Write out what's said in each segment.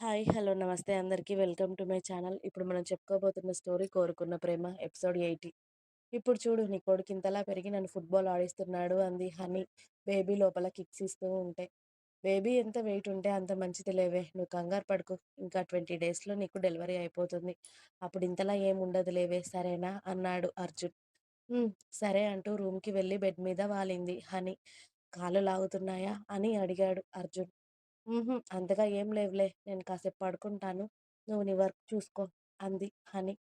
Hi hello నమస్తే అందరికీ. Welcome to my channel. ఇప్పుడు మనం చెప్పుకోబోతున్న స్టోరీ కోరుకున్న ప్రేమ ఎపిసోడ్ ఎయిటీ. ఇప్పుడు చూడు నీ కొడుకు ఇంతలా పెరిగి నన్ను ఫుట్బాల్ ఆడిస్తున్నాడు అంది హనీ. బేబీ లోపల కిక్స్ ఇస్తూ ఉంటే. బేబీ ఎంత వెయిట్ ఉంటే అంత మంచిది లేవే. నువ్వు కంగారు పడుకు. ఇంకా ట్వంటీ డేస్లో నీకు డెలివరీ అయిపోతుంది. అప్పుడు ఇంతలా ఏముండదు లేవే సరేనా? అన్నాడు అర్జున్. సరే అంటూ రూమ్కి వెళ్ళి బెడ్ మీద వాలింది హనీ. కాళ్ళు లాగుతున్నాయా? అని అడిగాడు అర్జున్. హుహు. అంతగా ఏం లేవులే. నేను కాసేపు పడుకుంటాను. నువ్వు నీ వర్క్ చూసుకో అంది హని.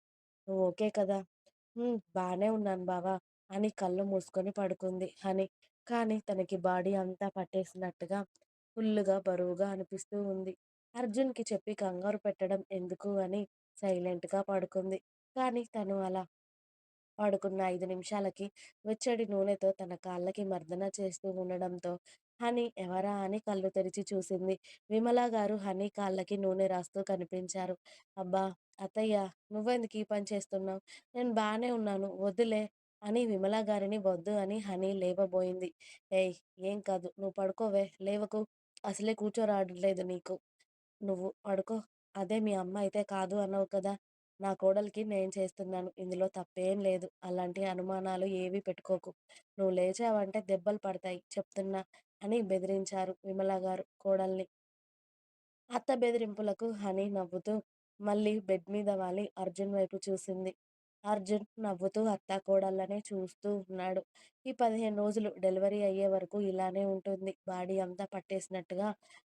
నువ్వు ఓకే కదా? హ్మ్. బానే ఉన్నాను బావా అని కళ్ళు మూసుకొని పడుకుంది హని. కానీ తనకి బాడీ అంతా పట్టేసినట్టుగా ఫుల్లుగా బరువుగా అనిపిస్తూ ఉంది. అర్జున్‌కి చెప్పి కంగారు పెట్టడం ఎందుకు అని సైలెంట్‌గా పడుకుంది. కానీ తను అలా పడుకున్న ఐదు నిమిషాలకి వెచ్చడి నూనెతో తన కాళ్ళకి మర్దన చేస్తూ ఉండడంతో హనీ ఎవరా అని కళ్ళు తెరిచి చూసింది. విమల గారు హనీ కాళ్ళకి నూనె రాస్తూ కనిపించారు. అబ్బా! అత్తయ్య నువ్వెందుకు ఈ పని చేస్తున్నావు? నేను బానే ఉన్నాను వద్దులే అని విమల గారిని వద్దు అని హనీ లేవబోయింది. ఏయ్! ఏం కాదు నువ్వు పడుకోవే లేవకు. అసలే కూర్చోరావట్లేదు నీకు. నువ్వు పడుకో. అదే మీ అమ్మ అయితే కాదు అన్నావు కదా! నా కోడలికి నేను చేస్తున్నాను. ఇందులో తప్పేం లేదు. అలాంటి అనుమానాలు ఏవీ పెట్టుకోకు. నువ్వు లేచావంటే దెబ్బలు పడతాయి చెప్తున్నా అని బెదిరించారు విమల గారు కోడల్ని. అత్త బెదిరింపులకు హనీ నవ్వుతూ మళ్ళీ బెడ్ మీద వాలి అర్జున్ వైపు చూసింది. అర్జున్ నవ్వుతూ అత్త కోడళ్ళనే చూస్తూ ఉన్నాడు. ఈ పదిహేను రోజులు డెలివరీ అయ్యే వరకు ఇలానే ఉంటుంది. బాడీ అంతా పట్టేసినట్టుగా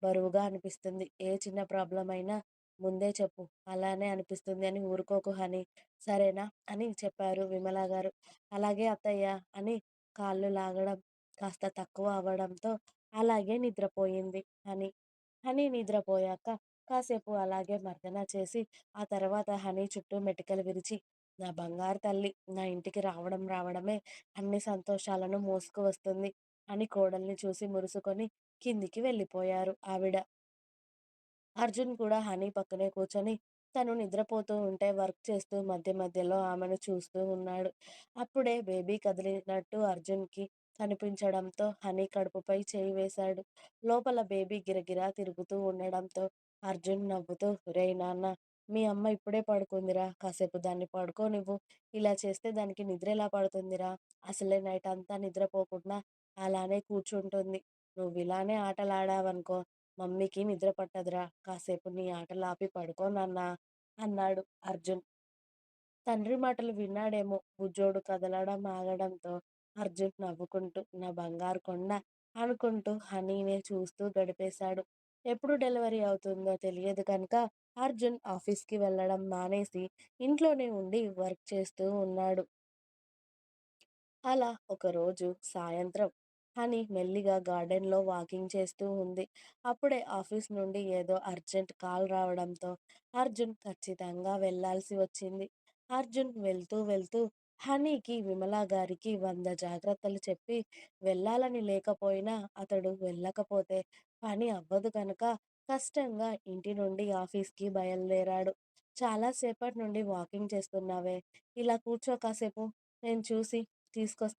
బరువుగా అనిపిస్తుంది. ఏ చిన్న ప్రాబ్లం అయినా ముందే చెప్పు. అలానే అనిపిస్తుంది అని ఊరుకోకు హనీ. సరేనా? అని చెప్పారు విమల గారు. అలాగే అత్తయ్య అని కాళ్ళు లాగడం కాస్త తక్కువ అవ్వడంతో అలాగే నిద్రపోయింది హనీ. హనీ నిద్రపోయాక కాసేపు అలాగే మర్దన చేసి ఆ తర్వాత హనీ చుట్టూ మెటికలు విరిచి నా బంగారు తల్లి నా ఇంటికి రావడం రావడమే అన్ని సంతోషాలను మోసుకు వస్తుంది అని కోడల్ని చూసి మురుసుకొని కిందికి వెళ్ళిపోయారు ఆవిడ. అర్జున్ కూడా హనీ పక్కనే కూర్చొని తను నిద్రపోతూ ఉంటే వర్క్ చేస్తూ మధ్య మధ్యలో ఆమెను చూస్తూ ఉన్నాడు. అప్పుడే బేబీ కదిలినట్టు అర్జున్‌కి కనిపించడంతో హనీ కడుపుపై చేయి వేశాడు. లోపల బేబీ గిరగిరా తిరుగుతూ ఉండడంతో అర్జున్ నవ్వుతూ రే నాన్న మీ అమ్మ ఇప్పుడే పడుకుందిరా. కాసేపు దాన్ని పడుకోనివ్వు. ఇలా చేస్తే దానికి నిద్ర ఎలా పడుతుందిరా? అసలే నైట్ అంతా నిద్రపోకుండా అలానే కూర్చుంటుంది. నువ్వు ఇలానే ఆటలాడావనుకో మమ్మీకి నిద్ర పట్టదురా. కాసేపు నీ ఆటలాపి పడుకో నాన్నా అన్నాడు అర్జున్. తండ్రి మాటలు విన్నాడేమో బుజ్జోడు కదలడం ఆగడంతో అర్జున్ నవ్వుకుంటూ నా బంగారు కొండ అనుకుంటూ హనీనే చూస్తూ గడిపేశాడు. ఎప్పుడు డెలివరీ అవుతుందో తెలియదు కనుక అర్జున్ ఆఫీస్‌కి వెళ్ళడం మానేసి ఇంట్లోనే ఉండి వర్క్ చేస్తూ ఉన్నాడు. అలా ఒకరోజు సాయంత్రం హనీ మెల్లిగా గార్డెన్‌లో వాకింగ్ చేస్తూ ఉంది. అప్పుడే ఆఫీస్ నుండి ఏదో అర్జెంట్ కాల్ రావడంతో అర్జున్ ఖచ్చితంగా వెళ్ళాల్సి వచ్చింది. అర్జున్ వెళ్తూ వెళ్తూ హనీకి, విమల గారికి వంద జాగ్రత్తలు చెప్పి వెళ్ళాలని లేకపోయినా అతడు వెళ్ళకపోతే పని అవ్వదు కనుక కష్టంగా ఇంటి నుండి ఆఫీస్‌కి బయలుదేరాడు. చాలా సేపటి నుండి వాకింగ్ చేస్తున్నావే ఇలా కూర్చో కాసేపు నేను చూసి తీసుకొస్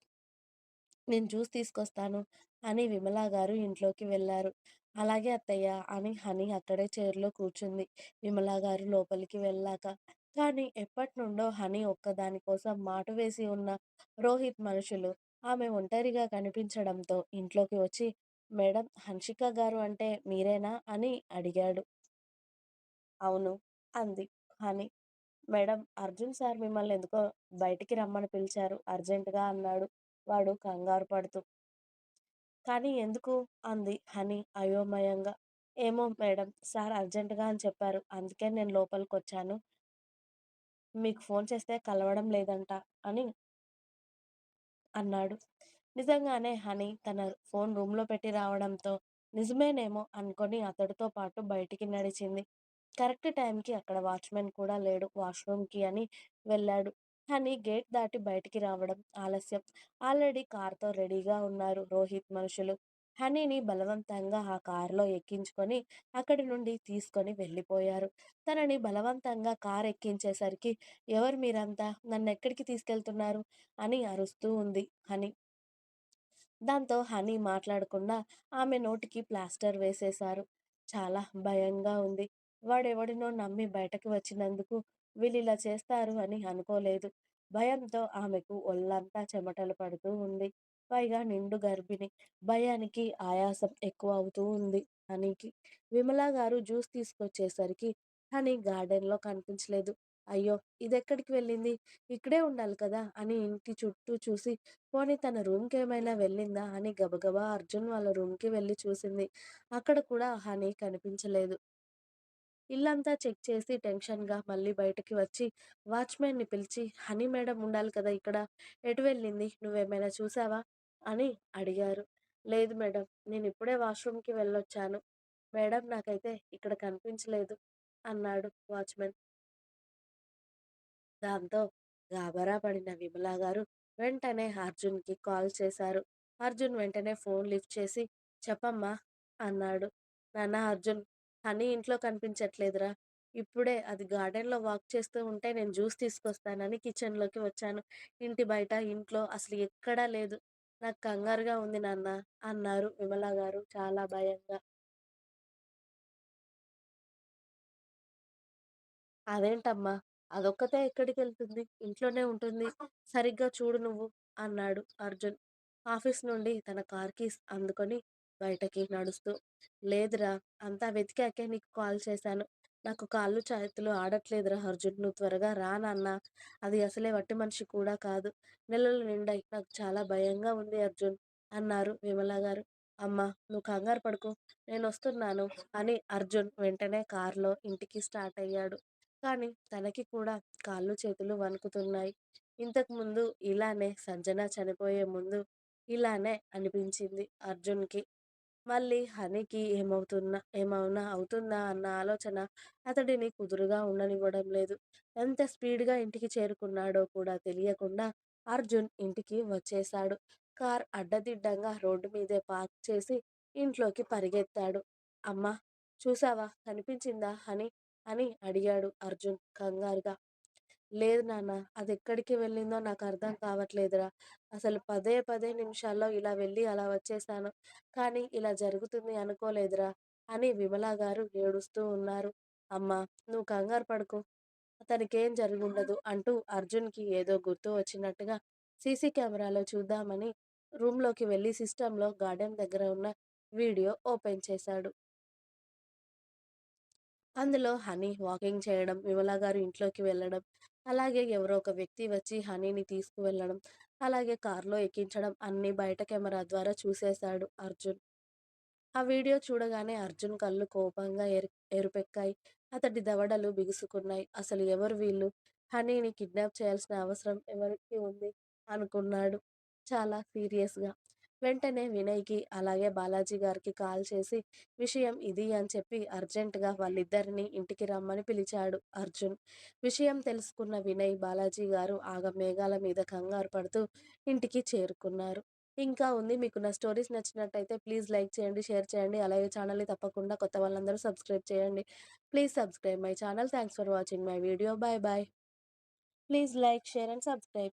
నేను చూసి తీసుకొస్తాను అని విమల గారు ఇంట్లోకి వెళ్ళారు. అలాగే అత్తయ్య అని హనీ అక్కడే చైర్‌లో కూర్చుంది. విమల గారు లోపలికి వెళ్ళాక. కానీ ఎప్పట్నుండో హనీ ఒక్కదాని కోసం మాటు వేసి ఉన్న రోహిత్ మనుషులు ఆమె ఒంటరిగా కనిపించడంతో ఇంట్లోకి వచ్చి మేడం హన్షిక గారు అంటే మీరేనా అని అడిగాడు. అవును అంది హనీ. మేడం అర్జున్ సార్ మిమ్మల్ని ఎందుకో బయటికి రమ్మని పిలిచారు అర్జెంటుగా అన్నాడు వాడు కంగారు పడుతూ. కానీ ఎందుకు? అంది హనీ అయోమయంగా. ఏమో మేడం సార్ అర్జెంటుగా అని చెప్పారు. అందుకే నేను లోపలికి వచ్చాను మీకు ఫోన్ చేస్తే కలవడం లేదంట అని అన్నాడు. నిజంగానే హనీ తన ఫోన్ రూమ్‌లో పెట్టి రావడంతో నిజమేనేమో అనుకొని అతడితో పాటు బయటికి నడిచింది. కరెక్ట్ టైంకి అక్కడ వాచ్‌మెన్ కూడా లేడు వాష్‌రూమ్‌కి అని వెళ్ళాడు. హనీ గేట్ దాటి బయటికి రావడం ఆలస్యం. ఆల్రెడీ కార్‌తో రెడీగా ఉన్నారు రోహిత్ మనుషులు. హనీని బలవంతంగా ఆ కారులో ఎక్కించుకొని అక్కడి నుండి తీసుకొని వెళ్ళిపోయారు. తనని బలవంతంగా కార్ ఎక్కించేసరికి ఎవరు మీరంతా? నన్ను ఎక్కడికి తీసుకెళ్తున్నారు? అని అరుస్తూ ఉంది హనీ. దాంతో హనీ మాట్లాడకుండా ఆమె నోటికి ప్లాస్టర్ వేసేశారు. చాలా భయంగా ఉంది. వాడెవడినో నమ్మి బయటకు వచ్చినందుకు వీళ్ళిలా చేస్తారు అని అనుకోలేదు. భయంతో ఆమెకు ఒళ్ళంతా చెమటలు పడుతూ ఉంది. పైగా నిండు గర్భిణి. భయానికి ఆయాసం ఎక్కువ అవుతూ ఉంది హనీకి. విమలా గారు జ్యూస్ తీసుకొచ్చేసరికి హనీ గార్డెన్‌లో కనిపించలేదు. అయ్యో! ఇదెక్కడికి వెళ్ళింది? ఇక్కడే ఉండాలి కదా! అని ఇంటి చుట్టూ చూసి పోనీ తన రూమ్కి ఏమైనా వెళ్ళిందా అని గబగబా అర్జున్ వాళ్ళ రూమ్‌కి వెళ్ళి చూసింది. అక్కడ కూడా హనీ కనిపించలేదు. ఇల్లంతా చెక్ చేసి టెన్షన్‌గా మళ్ళీ బయటకి వచ్చి వాచ్‌మెన్‌ని పిలిచి హనీ మేడం ఉండాలి కదా ఇక్కడ. ఎటు వెళ్ళింది? నువ్వేమైనా చూసావా? అని అడిగారు. లేదు మేడం. నేను ఇప్పుడే వాష్‌రూమ్‌కి వెళ్ళొచ్చాను. మేడం నాకైతే ఇక్కడ కనిపించలేదు అన్నాడు వాచ్‌మెన్. దాంతో గాబరా పడిన విమల గారు వెంటనే అర్జున్‌కి కాల్ చేశారు. అర్జున్ వెంటనే ఫోన్ లిఫ్ట్ చేసి చెప్పమ్మా అన్నాడు. నాన్న అర్జున్ హనీ ఇంట్లో కనిపించట్లేదురా. ఇప్పుడే అది గార్డెన్‌లో వాక్ చేస్తూ ఉంటే నేను జ్యూస్ తీసుకొస్తానని కిచెన్‌లోకి వచ్చాను. ఇంటి బయట, ఇంట్లో అసలు ఎక్కడా లేదు. నాకు కంగారుగా ఉంది నాన్న అన్నారు విమల గారు చాలా భయంగా. అదేంటమ్మా! అదొక్కతే ఎక్కడికెళ్తుంది? ఇంట్లోనే ఉంటుంది. సరిగ్గా చూడు నువ్వు అన్నాడు అర్జున్. ఆఫీస్ నుండి తన కార్ కీస్ అందుకొని బయటకి నడుస్తూ. లేదురా! అంతా వెతికాకే నీకు కాల్ చేశాను. నాకు కాళ్ళు చేతులు ఆడట్లేదురా అర్జున్. నువ్వు త్వరగా రా నాన్నా. అది అసలే వట్టి మనిషి కూడా కాదు. నెలలు నిండాయి. నాకు చాలా భయంగా ఉంది అర్జున్ అన్నారు విమల గారు. అమ్మా! నువ్వు కంగారు పడుకు నేను వస్తున్నాను అని అర్జున్ వెంటనే కారులో ఇంటికి స్టార్ట్ అయ్యాడు. కానీ తనకి కూడా కాళ్ళు చేతులు వణుకుతున్నాయి. ఇంతకుముందు ఇలానే సంజన చనిపోయే ముందు ఇలానే అనిపించింది అర్జున్‌కి. మళ్ళీ హనీకి ఏమవుతున్నా ఏమవునా అవుతుందా అన్న ఆలోచన అతడిని కుదురుగా ఉండనివ్వడం లేదు. ఎంత స్పీడ్‌గా ఇంటికి చేరుకున్నాడో కూడా తెలియకుండా అర్జున్ ఇంటికి వచ్చేశాడు. కార్ అడ్డదిడ్డంగా రోడ్డు మీదే పార్క్ చేసి ఇంట్లోకి పరిగెత్తాడు. అమ్మా! చూసావా? కనిపించిందా హనీ? అని అడిగాడు అర్జున్ కంగారుగా. లేదు నాన్న. అదెక్కడికి వెళ్ళిందో నాకర్థం కావట్లేదురా. అసలు పదే పదే నిమిషాల్లో ఇలా వెళ్ళి అలా వచ్చేశాను. కానీ ఇలా జరుగుతుంది అనుకోలేదురా అని విమల గారు ఏడుస్తూ ఉన్నారు. అమ్మా! నువ్వు కంగారు పడకు. తనకేం జరుగుండదు అంటూ అర్జున్‌కి ఏదో గుర్తు వచ్చినట్టుగా సీసీ కెమెరాలో చూద్దామని రూమ్‌లోకి వెళ్ళి సిస్టమ్‌లో గార్డెన్ దగ్గర ఉన్న వీడియో ఓపెన్ చేశాడు. అందులో హనీ వాకింగ్ చేయడం, విమలా గారు ఇంట్లోకి వెళ్ళడం, అలాగే ఎవరో ఒక వ్యక్తి వచ్చి హనీని తీసుకువెళ్ళడం, అలాగే కార్‌లో ఎక్కించడం అన్ని బయట కెమెరా ద్వారా చూసేశాడు అర్జున్. ఆ వీడియో చూడగానే అర్జున్ కళ్ళు కోపంగా ఎరు ఎరుపెక్కాయి. అతడి దవడలు బిగుసుకున్నాయి. అసలు ఎవరు వీళ్ళు? హనీని కిడ్నాప్ చేయాల్సిన అవసరం ఎవరికి ఉంది? అనుకున్నాడు చాలా సీరియస్‌గా. వెంటనే వినయ్‌కి, అలాగే బాలాజీ గారికి కాల్ చేసి విషయం ఇది అని చెప్పి అర్జెంట్‌గా వాళ్ళిద్దరిని ఇంటికి రమ్మని పిలిచాడు అర్జున్. విషయం తెలుసుకున్న వినయ్, బాలాజీ గారు ఆగ మేఘాల మీద కంగారు పడుతూ ఇంటికి చేరుకున్నారు. ఇంకా ఉంది. మీకు నా స్టోరీస్ నచ్చినట్టయితే ప్లీజ్ లైక్ చేయండి, షేర్ చేయండి. అలాగే ఛానల్‌ని తప్పకుండా కొత్త వాళ్ళందరూ సబ్స్క్రైబ్ చేయండి. Please subscribe my channel. Thanks for watching my video. Bye bye please like, share and subscribe.